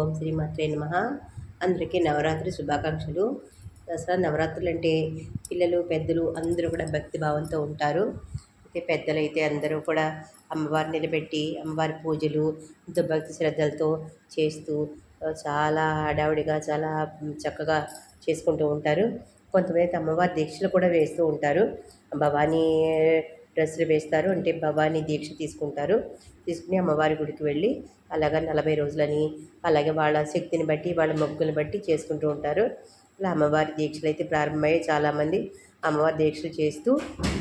ఓం శ్రీ మాత్రే నమ. అందరికీ నవరాత్రి శుభాకాంక్షలు. దసరా నవరాత్రులు అంటే పిల్లలు పెద్దలు అందరూ కూడా భక్తి భావంతో ఉంటారు. అయితే పెద్దలైతే అందరూ కూడా అమ్మవారిని నిలబెట్టి అమ్మవారి పూజలు ఎంతో భక్తి శ్రద్ధలతో చేస్తూ చాలా హడావుడిగా చాలా చక్కగా చేసుకుంటూ ఉంటారు. కొంతమంది అమ్మవారి దీక్షలు కూడా వేస్తూ ఉంటారు. భవానీ డ్రెస్సులు వేస్తారు. అంటే భవానీ దీక్ష తీసుకుంటారు. తీసుకుని అమ్మవారి గుడికి వెళ్ళి అలాగా నలభై రోజులని అలాగే వాళ్ళ శక్తిని బట్టి వాళ్ళ మొక్కుని బట్టి చేసుకుంటూ ఉంటారు. ఇలా అమ్మవారి దీక్షలు అయితే ప్రారంభమయ్యాయి. చాలామంది అమ్మవారి దీక్షలు చేస్తూ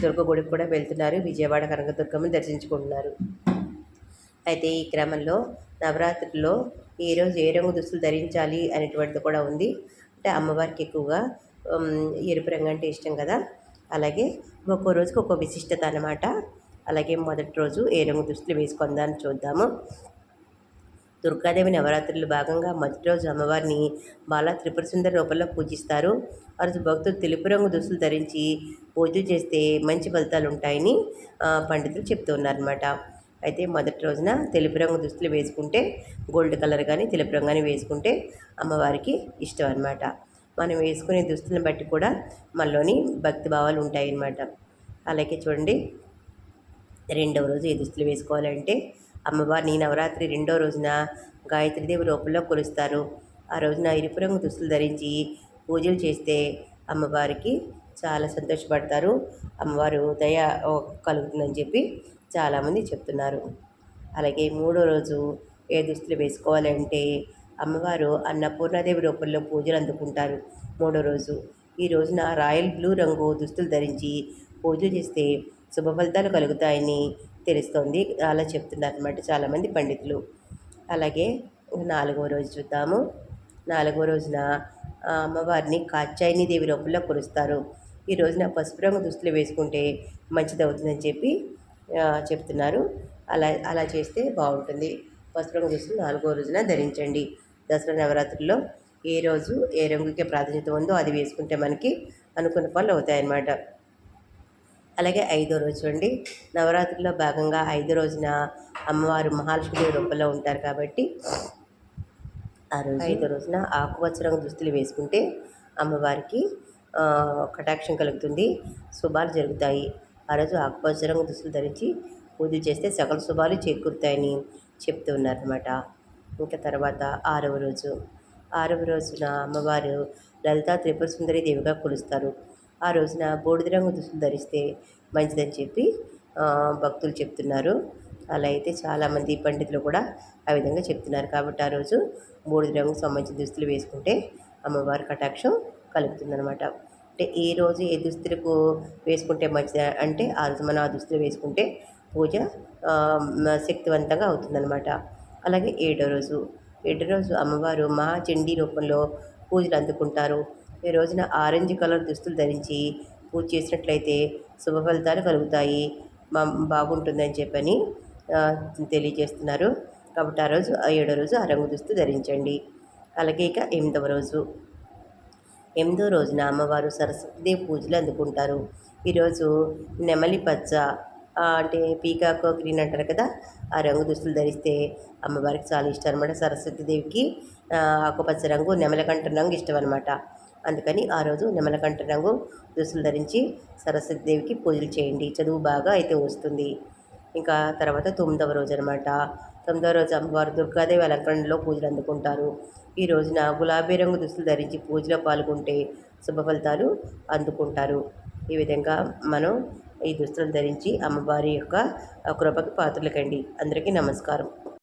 దుర్గ గుడికి కూడా వెళ్తున్నారు. విజయవాడ కనకదుర్గమ్మని దర్శించుకుంటున్నారు. అయితే ఈ క్రమంలో నవరాత్రిలో ఏ రోజు ఏ రంగు దుస్తులు ధరించాలి అనేటువంటిది కూడా ఉంది. అంటే అమ్మవారికి ఎక్కువగా ఎరుపు రంగు అంటే ఇష్టం కదా. అలాగే ఒక్కో రోజుకి ఒక్కో విశిష్టత అనమాట అలాగే మొదటి రోజు ఏ రంగు దుస్తులు వేసుకుందామని చూద్దాము. దుర్గాదేవి నవరాత్రులు భాగంగా మొదటి రోజు అమ్మవారిని బాల త్రిపుర సుందర రూపంలో పూజిస్తారు. రోజు భక్తులు తెలుపు రంగు దుస్తులు ధరించి పూజలు చేస్తే మంచి ఫలితాలు ఉంటాయని పండితులు చెప్తూ ఉన్నారనమాట అయితే మొదటి రోజున తెలుపు రంగు దుస్తులు వేసుకుంటే గోల్డ్ కలర్ కానీ తెలుపు రంగు కానీ వేసుకుంటే అమ్మవారికి ఇష్టం అనమాట మనం వేసుకునే దుస్తులను బట్టి కూడా మనలోని భక్తి భావాలు ఉంటాయి అన్నమాట అలాగే చూడండి రెండవ రోజు ఏ దుస్తులు వేసుకోవాలంటే అమ్మవారిని నవరాత్రి రెండో రోజున గాయత్రీదేవి రూపంలో కొలుస్తారు. ఆ రోజున ఇరుపు రంగు దుస్తులు ధరించి పూజలు చేస్తే అమ్మవారికి చాలా సంతోషపడతారు. అమ్మవారు దయ కలుగుతుందని చెప్పి చాలామంది చెప్తున్నారు. అలాగే మూడో రోజు ఏ దుస్తులు వేసుకోవాలంటే అమ్మవారు అన్నపూర్ణాదేవి రూపంలో పూజలు అందుకుంటారు. మూడో రోజు. ఈ రోజున రాయల్ బ్లూ రంగు దుస్తులు ధరించి పూజ చేస్తే శుభ ఫలితాలు కలుగుతాయని తెలుస్తోంది. అలా చెప్తున్నారు అనమాట చాలామంది పండితులు. అలాగే నాలుగవ రోజు చూద్దాము. నాలుగవ రోజున అమ్మవారిని కాచాయిని దేవి రూపంలో కొలుస్తారు. ఈ రోజున పసుపు రంగు దుస్తులు వేసుకుంటే మంచిది అవుతుందని చెప్పి చెప్తున్నారు. అలా అలా చేస్తే బాగుంటుంది. పసుపు రంగు దుస్తులు నాలుగో రోజున ధరించండి. దసరా నవరాత్రుల్లో ఏ రోజు ఏ రంగుకి ప్రాధాన్యత ఉందో అది వేసుకుంటే మనకి అనుకున్న పనులు అవుతాయన్నమాట. అలాగే ఐదో రోజు చూడండి నవరాత్రిలో భాగంగా ఐదో రోజున అమ్మవారు మహాలక్ష్మి రూపంలో ఉంటారు కాబట్టి ఆ రోజు ఐదో రోజున ఆకుపచ్చ రంగు దుస్తులు వేసుకుంటే అమ్మవారికి కటాక్షం కలుగుతుంది. శుభాలు జరుగుతాయి. ఆ రోజు ఆకుపచ్చ రంగు దుస్తులు ధరించి పూజ చేస్తే సకల శుభాలు చేకూరుతాయని చెప్తూ ఉన్నారన్నమాట. ఇంకా తర్వాత ఆరవ రోజు. ఆరవ రోజున అమ్మవారు లలితా త్రిపుర సుందరి దేవిగా కొలుస్తారు. ఆ రోజున బూడిద రంగు దుస్తులు ధరిస్తే మంచిదని చెప్పి భక్తులు చెప్తున్నారు. అలా అయితే చాలామంది పండితులు కూడా ఆ విధంగా చెప్తున్నారు. కాబట్టి ఆ రోజు బూడిద రంగుకు సంబంధించిన దుస్తులు వేసుకుంటే అమ్మవారి కటాక్షం కలుగుతుందనమాట అంటే ఏ రోజు ఏ దుస్తులకు వేసుకుంటే మంచిది అంటే ఆ రోజు మనం ఆ దుస్తులు వేసుకుంటే పూజ శక్తివంతంగా అవుతుందన్నమాట. అలాగే ఏడో రోజు. ఏడో రోజు అమ్మవారు చండీ రూపంలో పూజలు అందుకుంటారు. ఈ రోజున ఆరెంజ్ కలర్ దుస్తులు ధరించి పూజ చేసినట్లయితే శుభ ఫలితాలు కలుగుతాయి. మా బాగుంటుందని చెప్పని తెలియజేస్తున్నారు. కాబట్టి ఆ రోజు ఏడో రోజు ఆ రంగు దుస్తు ధరించండి. అలాగే ఇక ఎనిమిదవ రోజు. ఎనిమిదో రోజున అమ్మవారు సరస్వతిదేవి పూజలు అందుకుంటారు. ఈరోజు నెమలి పచ్చ అంటే పీకాక్ గ్రీన్ అంటారు కదా ఆ రంగు దుస్తులు ధరిస్తే అమ్మవారికి చాలా ఇష్టం అనమాట సరస్వతీదేవికి ఆకుపచ్చ రంగు నెమలకంఠ రంగు ఇష్టం అనమాట అందుకని ఆ రోజు నెమలకంఠ రంగు దుస్తులు ధరించి సరస్వతీదేవికి పూజలు చేయండి. చదువు బాగా అయితే వస్తుంది. ఇంకా తర్వాత తొమ్మిదవ రోజు అనమాట తొమ్మిదవ రోజు అమ్మవారు దుర్గాదేవి అలంకరణలో పూజలు అందుకుంటారు. ఈ రోజున గులాబీ రంగు దుస్తులు ధరించి పూజలో పాల్గొంటే శుభ ఫలితాలు అందుకుంటారు. ఈ విధంగా మనం ఈ దుస్తులు ధరించి అమ్మవారి యొక్క కృపకి పాత్రలకండి అందరికీ నమస్కారం.